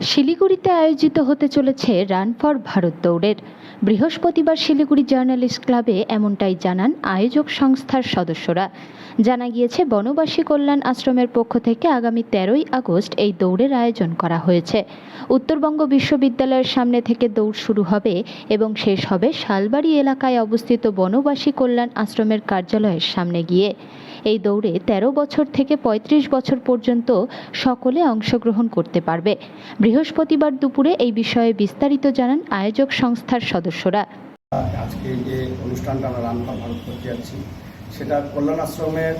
শিলিগুড়িতে আয়োজিত হতে চলেছে রান ফর ভারত দৌড়ের। বৃহস্পতিবার শিলিগুড়ি জার্নালিস্ট ক্লাবে এমনটাই জানান আয়োজক সংস্থার সদস্যরা। জানা গিয়েছে, বনবাসী কল্যাণ আশ্রমের পক্ষ থেকে আগামী তেরোই আগস্ট এই দৌড়ের আয়োজন করা হয়েছে। উত্তরবঙ্গ বিশ্ববিদ্যালয়ের সামনে থেকে দৌড় শুরু হবে এবং শেষ হবে শালবাড়ি এলাকায় অবস্থিত বনবাসী কল্যাণ আশ্রমের কার্যালয়ের সামনে গিয়ে। এই দৌড়ে ১৩ বছর থেকে ৩৫ বছর পর্যন্ত সকলে অংশগ্রহণ করতে পারবে। বৃহস্পতিবার দুপুরে এই বিষয়ে বিস্তারিত জানান আয়োজক সংস্থার সদস্যরা। আজকে যে অনুষ্ঠানটা আমরা রান ভারত করতে যাচ্ছি সেটা কল্যাণ আশ্রমের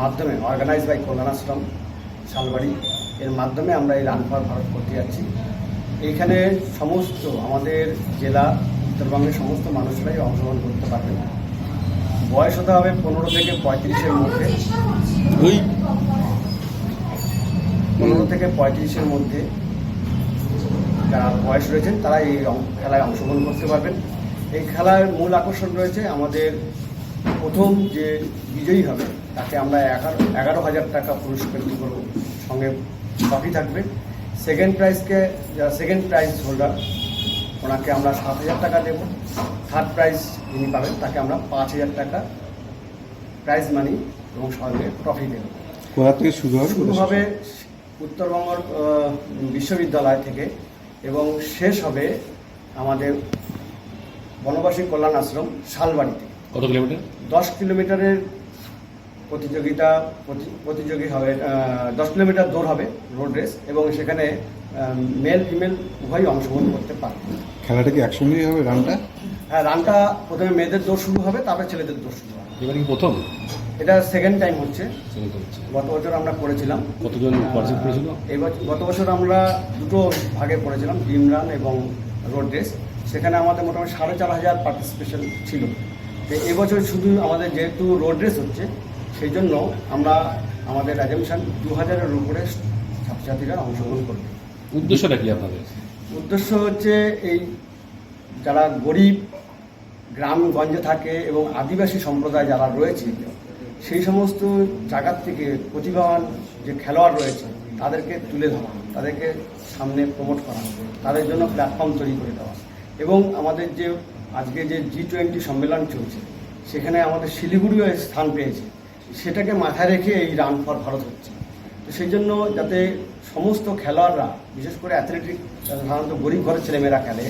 মাধ্যমে অর্গানাইজ বাই কল্যাণ আশ্রম শালবাড়ি এর মাধ্যমে আমরা এই রান ফর ভারত করতে যাচ্ছি। এইখানে সমস্ত আমাদের জেলা উত্তরবঙ্গের সমস্ত মানুষরাই অংশগ্রহণ করতে পারবে বয়স হতে হবে পনেরো থেকে পঁয়ত্রিশের মধ্যে। পনেরো থেকে পঁয়ত্রিশের মধ্যে যারা বয়স রয়েছেন তারা এই খেলায় অংশগ্রহণ করতে পারবেন। এই খেলার মূল আকর্ষণ রয়েছে আমাদের প্রথম যে বিজয়ী হবে তাকে আমরা এগারো এগারো হাজার টাকা পুরস্কৃত করব সঙ্গে ট্রফি থাকবে। সেকেন্ড প্রাইজকে যারা সেকেন্ড প্রাইজ হোল্ডার ওনাকে আমরা সাত হাজার টাকা দেব। থার্ড প্রাইজ যিনি পাবেন তাকে আমরা পাঁচ হাজার টাকা প্রাইজ মানি এবং সঙ্গে ট্রফি দেবো। কোথা থেকে শুরু হবে? শুরু হবে উত্তরবঙ্গ বিশ্ববিদ্যালয় থেকে এবং শেষ হবে আমাদের বনবাসী কল্যাণ আশ্রম শালবাড়িতে। কত কিলোমিটার? দশ কিলোমিটারের প্রতিযোগিতা প্রতিযোগী হবে দশ কিলোমিটার দৌড় হবে রোড রেস এবং সেখানে মেল ফিমেল উভয়ই অংশগ্রহণ করতে পারবে। খেলাটা কি একসঙ্গেই হবে রানটা? হ্যাঁ রানটা প্রথমে মেয়েদের দৌড় শুরু হবে তারপরে ছেলেদের দৌড় শুরু হবে। এবার কি প্রথম? এটা সেকেন্ড টাইম হচ্ছে। গত বছর আমরা করেছিলাম। কতজন করেছিল? এই গত বছর আমরা দুটো ভাগে করেছিলাম ডিম রান এবং রোড রেস সেখানে আমাদের মোটামুটি সাড়ে চার হাজার পার্টিসিপেশন ছিল। তো এবছর শুধু আমাদের যেহেতু রোড রেস হচ্ছে সেই জন্য আমরা আমাদের অ্যাজামশন দু হাজারের উপরে ছাত্রছাত্রীরা অংশগ্রহণ করবে। উদ্দেশ্যটা কি আপনাদের? উদ্দেশ্য হচ্ছে এই যারা গরিব গ্রামগঞ্জে থাকে এবং আদিবাসী সম্প্রদায় যারা রয়েছে সেই সমস্ত জায়গার থেকে প্রতিভাবান যে খেলোয়াড় রয়েছে, তাদেরকে তুলে ধরা, তাদেরকে সামনে প্রমোট করা, তাদের জন্য প্ল্যাটফর্ম তৈরি করে দেওয়া। এবং আমাদের যে আজকে যে জি টোয়েন্টি সম্মেলন চলছে, সেখানে আমাদের শিলিগুড়িও স্থান পেয়েছে। সেটাকে মাথায় রেখে এই রান ফর ভারত হচ্ছে। তো সেই জন্য যাতে সমস্ত খেলোয়াড়রা, বিশেষ করে অ্যাথলেটিক সাধারণত গরিব ঘরের ছেলেমেয়েরা খেলে